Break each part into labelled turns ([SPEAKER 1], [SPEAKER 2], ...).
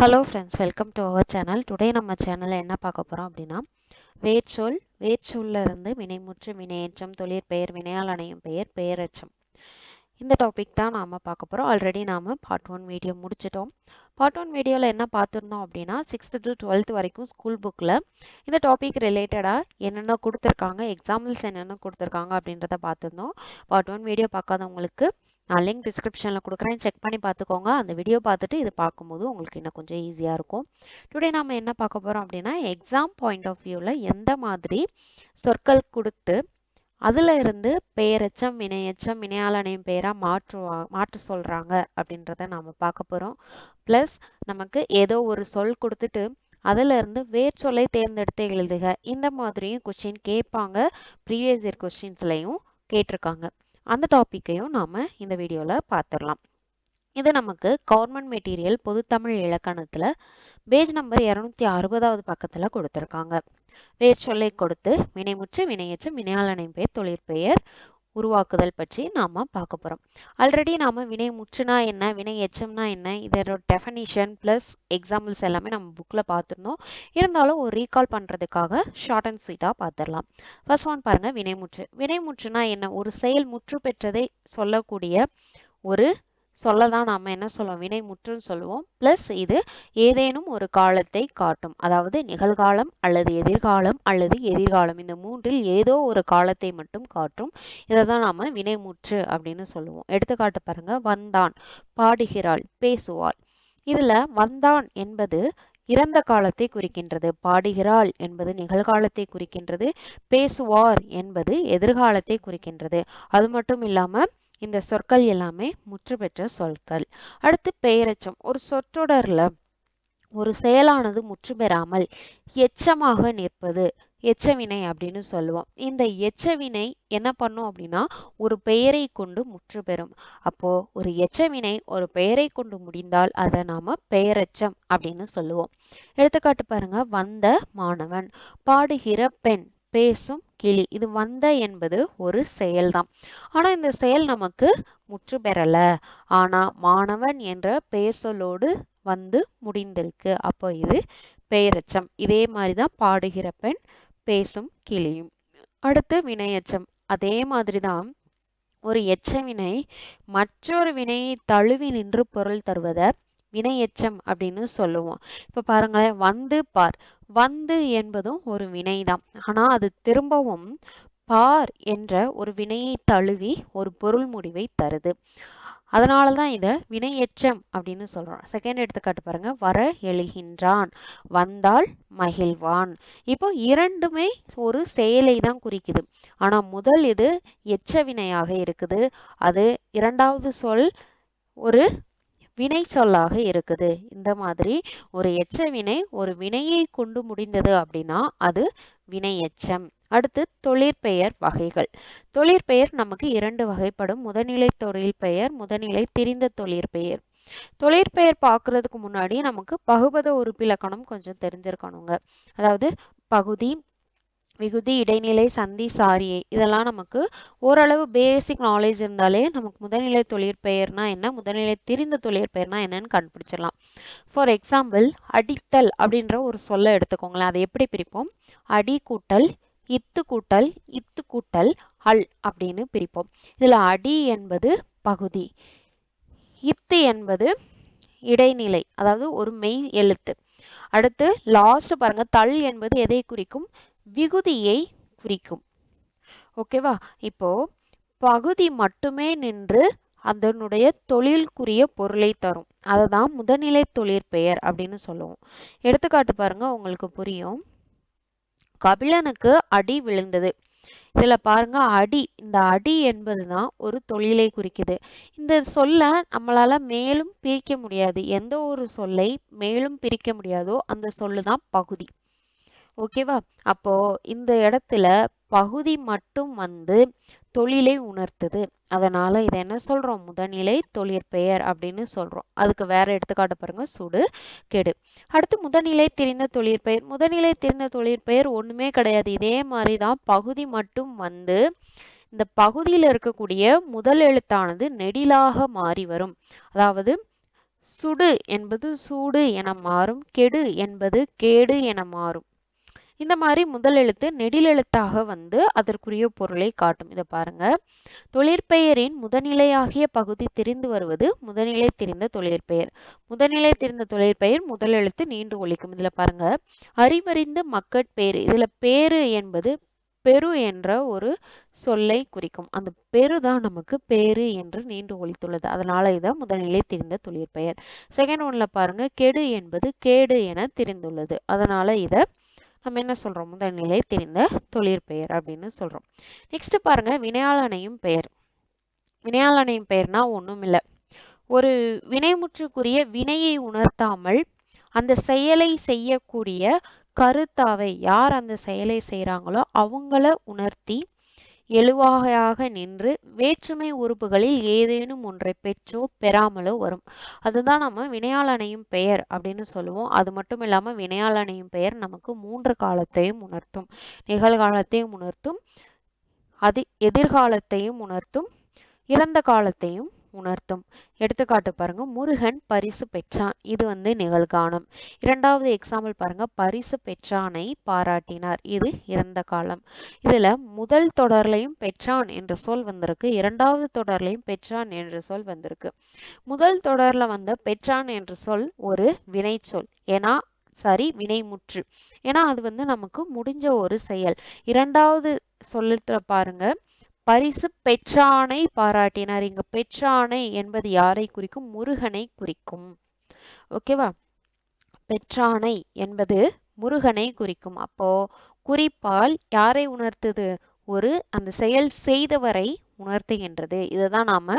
[SPEAKER 1] Hello friends welcome to our channel today நம்ம சேனலில் என்ன பார்க்க போகிறோம் அப்படின்னா வேர்ச்சொல் வேர்ச்சொல்ல இருந்து வினைமுற்று வினையேற்றம் தொழிற்பெயர் வினையால் அணையும் பெயர் பெயரச்சம். இந்த டாபிக் தான் நாம் பார்க்க போகிறோம் ஆல்ரெடி நாம் பார்ட் ஒன் வீடியோ முடிச்சிட்டோம். பார்ட் ஒன் வீடியோவில் என்ன பார்த்துருந்தோம் அப்படின்னா சிக்ஸ்த்து டு டுவெல்த் வரைக்கும் ஸ்கூல் புக்கில் இந்த டாபிக் ரிலேட்டடாக என்னென்ன கொடுத்துருக்காங்க எக்ஸாம்பிள்ஸ் என்னென்ன கொடுத்துருக்காங்க அப்படின்றத பார்த்துருந்தோம். பார்ட் ஒன் வீடியோ பார்க்காதவங்களுக்கு நான் லிங்க் டிஸ்கிரிப்ஷனில் கொடுக்குறேன். செக் பண்ணி பார்த்துக்கோங்க. அந்த வீடியோ பார்த்துட்டு இது பார்க்கும்போது உங்களுக்கு இன்னும் கொஞ்சம் ஈஸியாக இருக்கும். டுடே நம்ம என்ன பார்க்க போகிறோம் அப்படின்னா எக்ஸாம் பாயிண்ட் ஆஃப் வியூவில் எந்த மாதிரி சொற்கள் கொடுத்து அதில் இருந்து பெயரெச்சம் இணையச்சம் இணையாளனையும் பெயராக மாற்றுவா மாற்ற சொல்கிறாங்க அப்படின்றத நாம் பார்க்க போகிறோம் ப்ளஸ் நமக்கு ஏதோ ஒரு சொல் கொடுத்துட்டு அதிலிருந்து வேர் சொல்லை தேர்ந்தெடுத்து எழுதுக. இந்த மாதிரியும் கொஷின் கேட்பாங்க. ப்ரீவியஸ் இயர் கொஷின்ஸ்லையும் கேட்டிருக்காங்க. அந்த டாப்பிக்கையும் நாம் இந்த வீடியோவில் பார்த்துடலாம் இது நமக்கு கவர்மெண்ட் மெட்டீரியல் பொதுத்தமிழ் இலக்கணத்தில் பேஜ் நம்பர் இரநூத்தி அறுபதாவது பக்கத்தில் கொடுத்துருக்காங்க. வேர் சொல்லை கொடுத்து வினைமுற்று வினையச்சு வினையாளனை பெயர் தொழிற்பெயர் உருவாக்குதல் பற்றி நாம் பார்க்க போகிறோம் ஆல்ரெடி நாம் வினை முற்றுனா என்ன வினை எச்சம்னா என்ன இதோட டெஃபனிஷன் ப்ளஸ் எக்ஸாம்பிள்ஸ் எல்லாமே நம்ம புக்கில் பார்த்துருந்தோம். இருந்தாலும் ஒரு ரீகால் பண்ணுறதுக்காக ஷார்ட் அண்ட் ஸ்வீட்டாக பார்த்துடலாம். ஃபர்ஸ்ட் ஒன் பாருங்கள் வினைமுற்று வினைமுற்றுனா என்ன? ஒரு செயல் முற்று பெற்றதை சொல்லக்கூடிய ஒரு சொல்ல தான் நாம் என்ன சொல்லுவோம்? வினை முற்றுன்னு சொல்லுவோம். ப்ளஸ் இது ஏதேனும் ஒரு காலத்தை காட்டும். அதாவது நிகழ்காலம் அல்லது எதிர்காலம் அல்லது எதிர்காலம். இந்த மூன்றில் ஏதோ ஒரு காலத்தை மட்டும் காட்டும். இதை தான் நாம் வினைமுற்று அப்படின்னு சொல்லுவோம். எடுத்துக்காட்டு பாருங்க. வந்தான் பாடுகிறாள் பேசுவாள். இதுல வந்தான் என்பது இறந்த காலத்தை குறிக்கின்றது. பாடுகிறாள் என்பது நிகழ்காலத்தை குறிக்கின்றது. பேசுவார் என்பது எதிர்காலத்தை குறிக்கின்றது. அது மட்டும் இல்லாம இந்த சொற்கள் எல்லாமே முற்று பெற்ற சொற்கள். அடுத்து பெயரச்சம். ஒரு சொற்றொடர்ல ஒரு செயலானது முற்று பெறாமல் எச்சமாக நிற்பது. எச்சவினை அப்படின்னு சொல்லுவோம். இந்த எச்சவினை என்ன பண்ணும் அப்படின்னா ஒரு பெயரை கொண்டு முற்று பெறும் அப்போ ஒரு எச்சவினை ஒரு பெயரை கொண்டு முடிந்தால் அதை நாம பெயரச்சம் அப்படின்னு சொல்லுவோம். எடுத்துக்காட்டு பாருங்க. வந்த மாணவன். பாடுகிற பெண். பேசும் கிளி. இது வந்த என்பது ஒரு செயல்தான். ஆனா இந்த செயல் நமக்கு முற்று பெறல. ஆனா மாணவன் என்ற பெயர் சொல்லோடு வந்து முடிந்திருக்கு. அப்போ இது பெயரச்சம் இதே மாதிரிதான் பாடுகிற பெண் பேசும் கிளியும். அடுத்து வினையச்சம். அதே மாதிரிதான் ஒரு எச்ச வினை மற்றொரு வினையை தழுவி நின்று பொருள் தருவத வினையெச்சம் அப்படின்னு சொல்லுவோம். இப்ப பாருங்களேன் வந்து பார். வந்து என்பதும் ஒரு வினைதான். ஆனா அது திரும்பவும் பார் என்ற ஒரு வினையை தழுவி ஒரு பொருள் முடிவை தருது. அதனால தான் இதை வினையெச்சம் அப்படின்னு சொல்கிறோம் செகண்ட் எடுத்துக்காட்டு பாருங்க. வர எழுகின்றான். வந்தால் மகிழ்வான். இப்போ இரண்டுமே ஒரு செயலை தான் குறிக்குது. ஆனா முதல் இது எச்ச வினையாக இருக்குது. அது இரண்டாவது சொல் ஒரு வினை சொல்லாக இருக்குது. இந்த மாதிரி ஒரு எச்ச வினை ஒரு வினையை கொண்டு முடிந்தது அப்படின்னா அது வினை எச்சம் அடுத்து தொழிற்பெயர் வகைகள். தொழிற்பெயர் நமக்கு இரண்டு வகைப்படும். முதநிலை தொழிற்பெயர் முதநிலை திரிந்த தொழிற்பெயர் தொழிற்பெயர் பார்க்கறதுக்கு முன்னாடி நமக்கு பகுபத உறுப்பிலக்கணம் கொஞ்சம் தெரிஞ்சிருக்கணுங்க. அதாவது பகுதி விகுதி இடைநிலை சந்தி சாரியை இதெல்லாம் நமக்கு ஓரளவு பேசிக் நாலேஜ் இருந்தாலே நமக்கு முதல்நிலை தொழிற்பெயர்னா என்ன? முதல்நிலை திரிந்த தொழிற்பெயர்னா என்னன்னு கண்டுபிடிச்சிடலாம். ஃபார் எக்ஸாம்பிள் அடித்தல் அப்படின்ற ஒரு சொல்ல எடுத்துக்கோங்களேன். அதை எப்படி பிரிப்போம்? அடி கூட்டல் இத்து கூட்டல் இத்து கூட்டல் அல் அப்படின்னு பிரிப்போம். இதுல அடி என்பது பகுதி இத்து என்பது இடைநிலை அதாவது ஒரு மெய் எழுத்து. அடுத்து லாஸ்ட் பாருங்க தல் என்பது எதை குறிக்கும்? விகுதியை குறிக்கும். ஓகேவா இப்போ பகுதி மட்டுமே நின்று அதனுடைய தொழிலுக்குரிய பொருளை தரும். அதுதான் முதநிலை தொழிற்பெயர் அப்படின்னு சொல்லுவோம். எடுத்துக்காட்டு பாருங்க உங்களுக்கு புரியும். கபிலனுக்கு அடி விழுந்தது. இதுல பாருங்க அடி. இந்த அடி என்பதுதான் ஒரு தொழிலை குறிக்குது. இந்த சொல்ல நம்மளால மேலும் பிரிக்க முடியாது. எந்த ஒரு சொல்லை மேலும் பிரிக்க முடியாதோ அந்த சொல்லுதான் பகுதி. ஓகேவா அப்போ இந்த இடத்துல பகுதி மட்டும் வந்து தொழிலை உணர்த்துது. அதனால இதை என்ன சொல்றோம்? முதநிலை தொழிற்பெயர் அப்படின்னு சொல்றோம். அதுக்கு வேற எடுத்துக்காட்டு பாருங்க. சுடு கெடு. அடுத்து முதநிலை தெரிந்த தொழிற்பெயர் முதநிலை தெரிந்த தொழிற்பெயர் ஒண்ணுமே கிடையாது. இதே மாதிரிதான் பகுதி மட்டும் வந்து இந்த பகுதியில் இருக்கக்கூடிய முதல் எழுத்தானது நெடிலாக மாறி வரும். அதாவது சுடு என்பது சூடு என மாறும் கெடு என்பது கேடு என மாறும். இந்த மாதிரி முதல் எழுத்து நெடிலெழுத்தாக வந்து அதற்குரிய பொருளை காட்டும். இதை பாருங்க. தொழிற்பெயரின் முதநிலையாகிய பகுதி தெரிந்து வருவது முதநிலை தெரிந்த தொழிற்பெயர். முதநிலை தெரிந்த தொழிற்பெயர் முதல் எழுத்து நீண்டு ஒழிக்கும். இதுல பாருங்க. அறிவறிந்த மக்கட்பேறு இதுல பேரு என்பது பெரு என்ற ஒரு சொல்லை குறிக்கும். அந்த பெரு தான் நமக்கு பேரு என்று நீண்டு ஒழித்துள்ளது. அதனால இதை முதல்நிலை தெரிந்த தொழிற்பெயர். செகண்ட் ஒன்ல பாருங்க. கெடு என்பது கேடு என தெரிந்துள்ளது. அதனால இதை நம்ம என்ன சொல்கிறோம் முதல்நிலை தெரிந்த தொழிற்பெயர் அப்படின்னு சொல்கிறோம் நெக்ஸ்ட் பாருங்க வினையாளனையும் பெயர். வினையாளனையும் பெயர்னா ஒண்ணும் இல்லை. ஒரு வினைமுற்றுக்குரிய வினையை உணர்த்தாமல் அந்த செயலை செய்யக்கூடிய கருத்தாவை யார் அந்த செயலை செய்கிறாங்களோ அவங்கள உணர்த்தி எழுவாகையாக நின்று வேற்றுமை உறுப்புகளில் ஏதேனும் ஒன்றை பெற்றோ பெறாமலோ வரும். அதுதான் நம்ம வினையாளனையும் பெயர் அப்படின்னு சொல்லுவோம். அது மட்டும் இல்லாம வினையாளனையும் பெயர் நமக்கு மூன்று காலத்தையும் உணர்த்தும். நிகழ்காலத்தையும் உணர்த்தும் அது எதிர்காலத்தையும் உணர்த்தும் இறந்த காலத்தையும் உணர்த்தும். எடுத்துக்காட்டு பாருங்க முருகன் பரிசு பெற்றான். இது வந்து நிகழ்காலம். இரண்டாவது எக்ஸாம்பிள் பாருங்க பரிசு பெற்றானை பாராட்டினார். இது இறந்த காலம். இதுல முதல் தொடர்லையும் பெற்றான் என்ற சொல் வந்திருக்கு. இரண்டாவது தொடர்லையும் பெற்றான் என்ற சொல் வந்திருக்கு. முதல் தொடர்ல வந்த பெற்றான் என்ற சொல் ஒரு வினை சொல் ஏன்னா சரி வினைமுற்று. ஏன்னா அது வந்து நமக்கு முடிஞ்ச ஒரு செயல். இரண்டாவது சொல்லுற பாருங்க பரிசு பெற்றானை பாராட்டினார். இங்க பெற்றானை என்பது யாரை குறிக்கும்? முருகனை குறிக்கும். ஓகேவா பெற்றானை என்பது முருகனை குறிக்கும். அப்போ குறிப்பால் யாரை உணர்த்துது? ஒரு அந்த செயல் செய்தவரை உணர்த்துகின்றது. இதை தான் நாம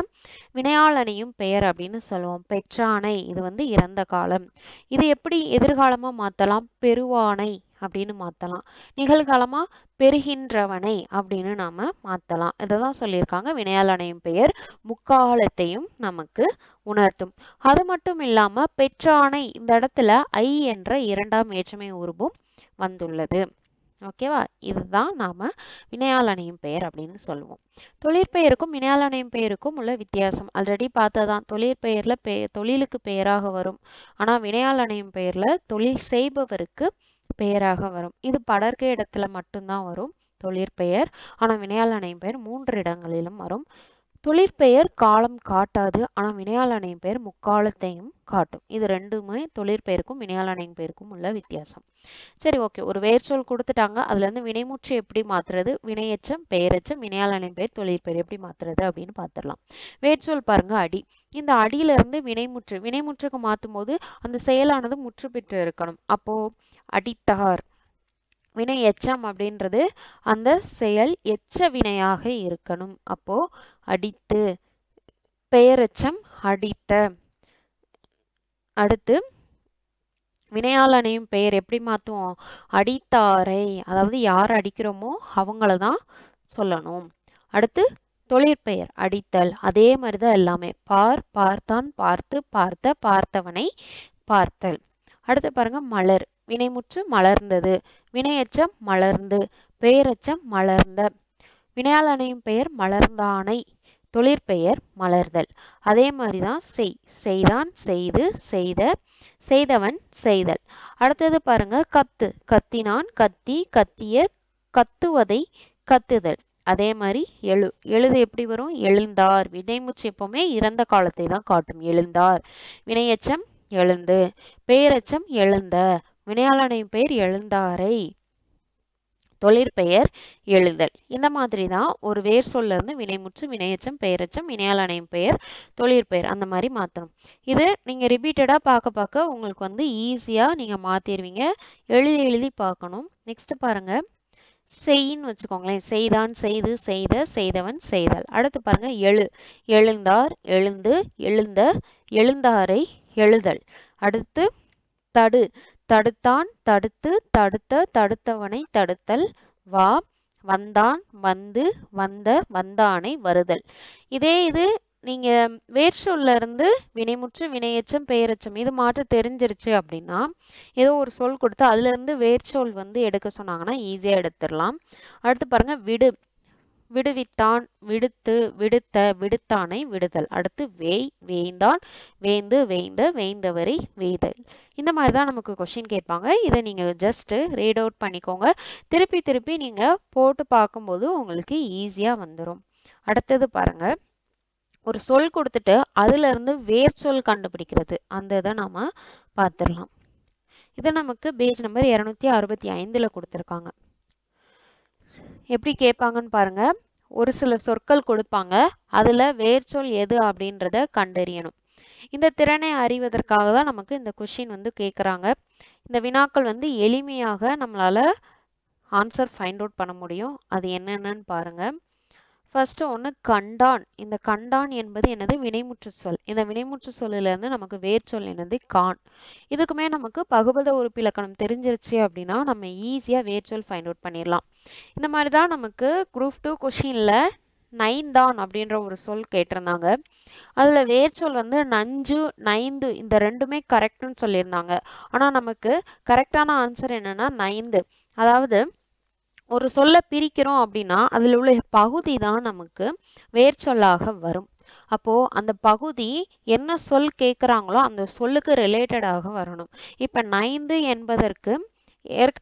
[SPEAKER 1] வினையாளனையும் பெயர் அப்படின்னு சொல்லுவோம். பெற்றானை இது வந்து இறந்த காலம். இது எப்படி எதிர்காலமா மாத்தலாம்? பெருவானை அப்படின்னு மாத்தலாம். நிகழ்காலமா பெறுகின்றவனை அப்படின்னு நாம மாத்தலாம். இதைதான் சொல்லியிருக்காங்க. வினையாளனையும் பெயர் முக்காலத்தையும் நமக்கு உணர்த்தும். அது மட்டும் இல்லாம பெற்றானை இந்த இடத்துல ஐ என்ற இரண்டாம் ஏற்றுமை உருவும் வந்துள்ளது. ஓகேவா இதுதான் நாம வினையாளனையும் பெயர் அப்படின்னு சொல்லுவோம். தொழிற்பெயருக்கும் வினையாளனையும் பெயருக்கும் உள்ள வித்தியாசம். ஆல்ரெடி பார்த்ததான் தொழிற்பெயர்ல பெ தொழிலுக்கு பெயராக வரும். ஆனா வினையாளனையும் பெயர்ல தொழில் செய்பவருக்கு பெயராக வரும். இது படர்க்க இடத்துல மட்டும்தான் வரும் தொழிற்பெயர் ஆனா வினையாளனையும் பெயர் மூன்று இடங்களிலும் வரும். தொழிற்பெயர் காலம் காட்டாது ஆனால் வினையாளனையும் பெயர் முக்காலத்தையும் காட்டும். இது ரெண்டுமே தொழிற்பெயருக்கும் வினையாளனையும் பெயருக்கும் உள்ள வித்தியாசம். சரி ஓகே ஒரு வேர்ச்சொல் கொடுத்துட்டாங்க. அதுலேருந்து வினைமுற்று எப்படி மாற்றுறது வினையச்சம் பெயரச்சம் வினையாளனை பெயர் தொழிற்பெயர் எப்படி மாற்றுறது அப்படின்னு பார்த்துடலாம் வேர்ச்சொல் பாருங்க அடி. இந்த அடியில இருந்து வினைமுற்று வினைமுற்றுக்கு மாற்றும் போது அந்த செயலானது முற்று பெற்று இருக்கணும். அப்போது அடித்தார். வினை எச்சம் அப்படின்றது அந்த செயல் எச்ச வினையாக இருக்கணும். அப்போ அடித்து பெயரெச்சம் அடித்த. அடுத்து வினையாளனையும் பெயர் எப்படி மாத்துவோம்? அடித்தாரை அதாவது யார் அடிக்கிறோமோ அவங்கள தான் சொல்லணும். அடுத்து தொழிற்பெயர் அடித்தல். அதே மாதிரிதான் எல்லாமே. பார் பார்த்தான் பார்த்து பார்த்த பார்த்தவனை பார்த்தல். அடுத்து பாருங்க மலர். வினைமுற்று மலர்ந்தது. வினையச்சம் மலர்ந்து பெயரச்சம் மலர்ந்த. வினையாளனையும் பெயர் மலர்ந்தானை தொழிற்பெயர் மலர்தல். அதே மாதிரி தான் செய். செய்தான் செய்து செய்த செய்தவன் செய்தல். அடுத்தது பாருங்க கத்து. கத்தினான் கத்தி கத்திய கத்துவதை கத்துதல். அதே மாதிரி எழு எழுது எப்படி வரும்? எழுந்தார். வினைமுச்சு எப்பவுமே இறந்த காலத்தை தான் காட்டும். எழுந்தார். வினையச்சம் எழுந்து பேரச்சம் எழுந்த வினையாளனின் பெயர் எழுந்தாரை. தொழிற்பெயர் எழுதல். இந்த மாதிரி தான் ஒரு வேர் சொல்ல இருந்து வினைமுற்று வினையச்சம் பெயரச்சம் வினையாளனையும் பெயர் தொழிற்பெயர் அந்த மாதிரி மாற்றணும் இது நீங்கள் ரிப்பீட்டடாக பார்க்க பார்க்க உங்களுக்கு வந்து ஈஸியாக நீங்கள் மாற்றிடுவீங்க எழுதி எழுதி பார்க்கணும். நெக்ஸ்ட் பாருங்க. செய்ன்னு வச்சுக்கோங்களேன். செய்தான் செய்து செய்த செய்தவன் செய்தல். அடுத்து பாருங்க எழு. எழுந்தார் எழுந்து எழுந்த எழுந்தாரை. எழுதல். அடுத்து தடு. தடுத்தான் தடுத்து தடுத்த தடுத்தவனை தடுத்தல். வா. வந்தான் வந்து வந்த வந்தானை வருதல். இதே இது நீங்க வேர்ச்சொல்ல இருந்து வினைமுற்று வினையச்சம் பெயரச்சம் இது மாற்ற தெரிஞ்சிருச்சு அப்படின்னா ஏதோ ஒரு சொல் கொடுத்து அதுல இருந்து வேர்ச்சொல் வந்து எடுக்க சொன்னாங்கன்னா ஈஸியா எடுத்துடலாம். அடுத்து பாருங்க விடு. விடுவித்தான் விடுத்து விடுத்த விடுத்தானை விடுதல். அடுத்து வேய் வேய்ந்தான் வேந்து வேய்ந்த வேய்ந்தவரை வேய்தல். இந்த மாதிரி தான் நமக்கு கொஷின் கேட்பாங்க. இதை நீங்கள் ஜஸ்ட் ரீட் அவுட் பண்ணிக்கோங்க. திருப்பி திருப்பி நீங்கள் போட்டு பார்க்கும்போது உங்களுக்கு ஈஸியாக வந்துடும் அடுத்தது பாருங்க. ஒரு சொல் கொடுத்துட்டு அதுல இருந்து வேர் சொல் கண்டுபிடிக்கிறது. அந்த இதை நாம் பார்த்துடலாம். இதை நமக்கு பேஜ் நம்பர் இரநூத்தி அறுபத்தி ஐந்தில் கொடுத்துருக்காங்க. எப்படி கேட்பாங்கன்னு பாருங்க. ஒரு சில சொற்கள் கொடுப்பாங்க. அதில் வேர்ச்சொல் எது அப்படின்றத கண்டறியணும். இந்த திறனை அறிவதற்காக தான் நமக்கு இந்த கொஷின் வந்து கேட்குறாங்க. இந்த வினாக்கள் வந்து எளிமையாக நம்மளால் ஆன்சர் ஃபைண்ட் அவுட் பண்ண முடியும். அது என்னென்னு பாருங்கள் ஃபர்ஸ்ட் ஒன்று கண்டான். இந்த கண்டான் என்பது என்னது? வினைமுற்று சொல். இந்த வினைமுற்று சொல்லிலிருந்து நமக்கு வேர் சொல் என்னது? கான். இதுக்குமே நமக்கு பகுபத உறுப்பிலக்கணம் தெரிஞ்சிருச்சு அப்படின்னா நம்ம ஈஸியாக வேர்ச்சொல் ஃபைண்ட் அவுட் பண்ணிடலாம். இந்த மாதிரி தான் நமக்கு குரூப் டூ கொஷினில் நைந்தான் அப்படின்ற ஒரு சொல் கேட்டிருந்தாங்க. அதில் வேர்ச்சொல் வந்து நஞ்சு நைந்து இந்த ரெண்டுமே கரெக்டுன்னு சொல்லியிருந்தாங்க. ஆனால் நமக்கு கரெக்டான ஆன்சர் என்னன்னா நைந்து. அதாவது ஒரு சொல்ல பிரிக்கிறோம் அப்படின்னா அதில் உள்ள பகுதி தான் நமக்கு வேர்ச்சொல்லாக வரும். அப்போ அந்த பகுதி என்ன சொல் கேட்குறாங்களோ அந்த சொல்லுக்கு ரிலேட்டடாக வரணும். இப்ப நைந்து என்பதற்கு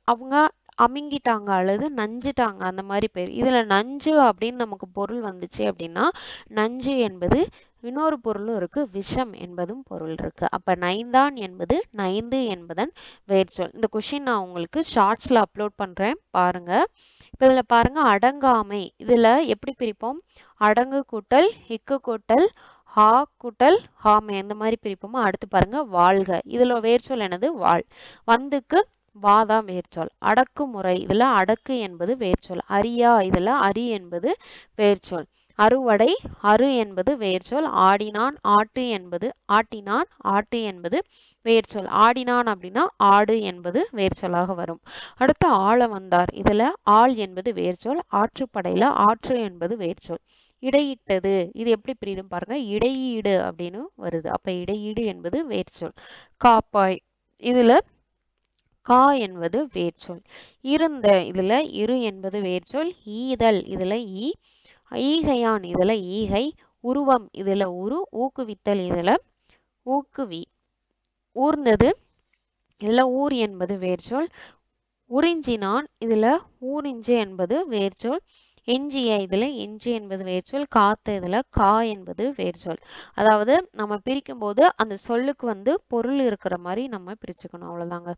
[SPEAKER 1] அவங்க அமுங்கிட்டாங்க அல்லது நஞ்சுட்டாங்க அந்த மாதிரி பேர். இதுல நஞ்சு அப்படின்னு நமக்கு பொருள் வந்துச்சு அப்படின்னா நஞ்சு என்பது இன்னொரு பொருளும் இருக்கு விஷம் என்பதும் பொருள் இருக்கு. அப்ப நைந்தான் என்பது நைந்து என்பதன் வேர்ச்சொல் இந்த கொஷின் நான் உங்களுக்கு ஷார்ட்ஸ்ல அப்லோட் பண்றேன் பாருங்க. இப்ப இதுல பாருங்க அடங்காமை. இதுல எப்படி பிரிப்போம்? அடங்கு கூட்டல் இக்கு கூட்டல் ஹா கூட்டல் ஹாமை. இந்த மாதிரி பிரிப்போமா? அடுத்து பாருங்க வாழ்க. இதுல வேர்ச்சொல் என்னது? வாழ். வந்துக்கு வாதா வேர்ச்சொல். அடக்குமுறை இதுல அடக்கு என்பது வேர்ச்சொல். அரியா இதுல அரி என்பது வேர்ச்சொல். அறுவடை அரு என்பது வேர்ச்சொல். ஆடினான் ஆட்டு என்பது ஆட்டினான் ஆட்டு என்பது வேர்ச்சொல். ஆடினான் அப்படின்னா ஆடு என்பது வேர்ச்சொல்லாக வரும். அடுத்து ஆள வந்தார். இதுல ஆள் என்பது வேர்ச்சொல். ஆற்றுப்படையில ஆற்று என்பது வேர்ச்சொல். இடையிட்டது. இது எப்படி பிரியும் பாருங்க. இடையீடு அப்படின்னு வருது. அப்ப இடையீடு என்பது வேர்ச்சொல். காப்பாய். இதுல கா என்பது வேர்ச்சொல். இருந்த இதுல இரு என்பது வேர்ச்சொல் ஈதல் இதுல ஈ ஈகையான் இதுல ஈகை உருவம் இதுல உரு ஊக்குவித்தல் இதுல ஊக்குவி. ஊர்ந்தது இதுல ஊர் என்பது வேர்ச்சொல் உறிஞ்சினான் இதுல ஊரிஞ்சு என்பது வேர்ச்சொல். எஞ்சிய இதுல எஞ்சி என்பது வேர்ச்சொல் காத்து இதுல கா என்பது வேர்ச்சொல் அதாவது நம்ம பிரிக்கும் போது அந்த சொல்லுக்கு வந்து பொருள் இருக்கிற மாதிரி நம்ம பிரிச்சுக்கணும் அவ்வளவுதாங்க.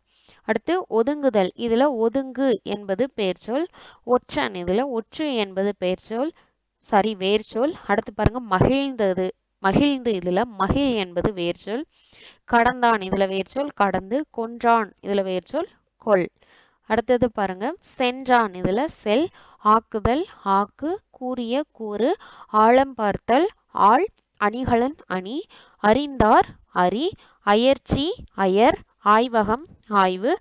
[SPEAKER 1] அடுத்து ஒதுங்குதல். இதுல ஒதுங்கு என்பது பெயர்ச்சொல் ஒற்றன் இதுல ஒற்று என்பது பெயர்ச்சொல் சாரி வேர்ச்சொல் அடுத்து பாருங்க மகிழ்ந்தது. மகிழ்ந்து இதுல மகிழ் என்பது வேர்ச்சொல் கடந்தான் இதுல வேர்ச்சொல் கடந்து கொன்றான் இதுல வேர்ச்சொல் கொள் அடுத்தது பாருங்க சென்றான் இதுல செல் ஆக்குதல் ஆக்கு கூறிய கூறு ஆழம் பார்த்தல் ஆள் அணிகலன் அணி அறிந்தார் அறி அயர்ச்சி அயர் ஆய்வகம் ஆய்வு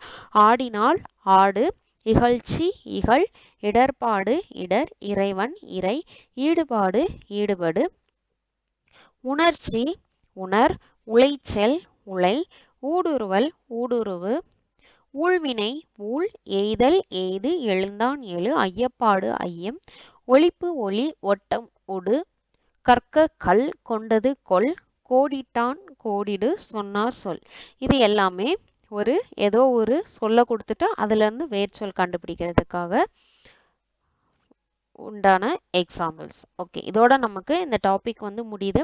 [SPEAKER 1] ஆடினால் ஆடு இகழ்ச்சி இகழ் இடர்பாடு இடர் இறைவன் இறை ஈடுபாடு ஈடுபடு. உணர்ச்சி உணர் உளைச்சல் உலை ஊடுருவல் ஊடுருவு. ஊழ்வினை ஊழ் எய்தல் எய்து எழுந்தான் எழு ஐயப்பாடு ஐயம் ஒளிப்பு ஒளி ஒட்டம் உடு கற்க கல் கொண்டது கொல் கோடிட்டான் கோடிடு சொன்னார் சொல். இது எல்லாமே ஒரு ஏதோ ஒரு சொல்ல கொடுத்துட்டு அதுல இருந்து வேர்ச்சொல் கண்டுபிடிக்கிறதுக்காக உண்டான எக்ஸாம்பிள்ஸ் ஓகே இதோட நமக்கு இந்த டாபிக் வந்து முடியுது.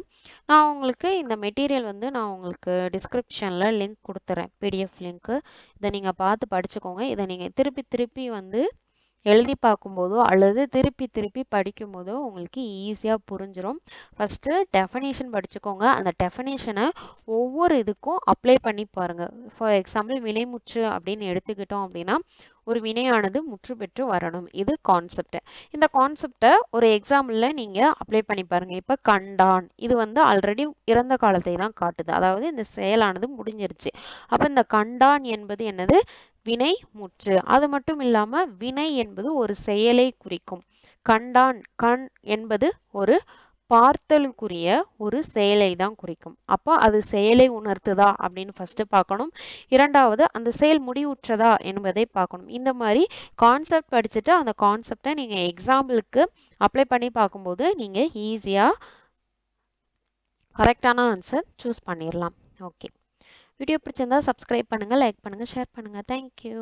[SPEAKER 1] நான் உங்களுக்கு இந்த மெட்டீரியல் வந்து நான் உங்களுக்கு டிஸ்கிரிப்ஷனில் லிங்க் கொடுத்துறேன். பிடிஎஃப் லிங்க்கு இதை நீங்கள் பார்த்து படிச்சுக்கோங்க. இதை நீங்கள் திருப்பி திருப்பி வந்து எழுதி பார்க்கும்போதோ அல்லது திருப்பி திருப்பி படிக்கும்போதோ உங்களுக்கு ஈஸியாக புரிஞ்சிடும் ஃபஸ்ட்டு டெஃபனேஷன் படிச்சுக்கோங்க. அந்த டெஃபனேஷனை ஒவ்வொரு இதுக்கும் அப்ளை பண்ணி பாருங்கள் ஃபார் எக்ஸாம்பிள் வினைமுற்று அப்படின்னு எடுத்துக்கிட்டோம் அப்படின்னா ஒரு வினையானது முற்று பெற்று வரணும். இது கான்செப்ட் இந்த கான்செப்டை ஒரு எக்ஸாம்பிளில் நீங்கள் அப்ளை பண்ணி பாருங்கள் இப்போ கண்டான். இது வந்து ஆல்ரெடி இறந்த காலத்தை தான் காட்டுது. அதாவது இந்த செயலானது முடிஞ்சிருச்சு. அப்போ இந்த கண்டான் என்பது என்னது? வினை முற்று. அது மட்டும் இல்லாம வினை என்பது ஒரு செயலை குறிக்கும். கண்டான் கண் என்பது ஒரு பார்த்தலுக்குரிய ஒரு செயலை தான் குறிக்கும். அப்போ அது செயலை உணர்த்துதா அப்படின்னு ஃபஸ்ட்டு பார்க்கணும். இரண்டாவது அந்த செயல் முடிவுற்றதா என்பதை பார்க்கணும். இந்த மாதிரி கான்செப்ட் படிச்சுட்டு அந்த கான்செப்டை நீங்கள் எக்ஸாம்பிளுக்கு அப்ளை பண்ணி பார்க்கும்போது நீங்கள் ஈஸியாக கரெக்டான ஆன்சர் சூஸ் பண்ணிடலாம் ஓகே வீடியோ பிடிச்சிருந்தா சப்ஸ்கிரைப் பண்ணுங்கள் லைக் பண்ணுங்கள் ஷேர் பண்ணுங்கள் தேங்க்யூ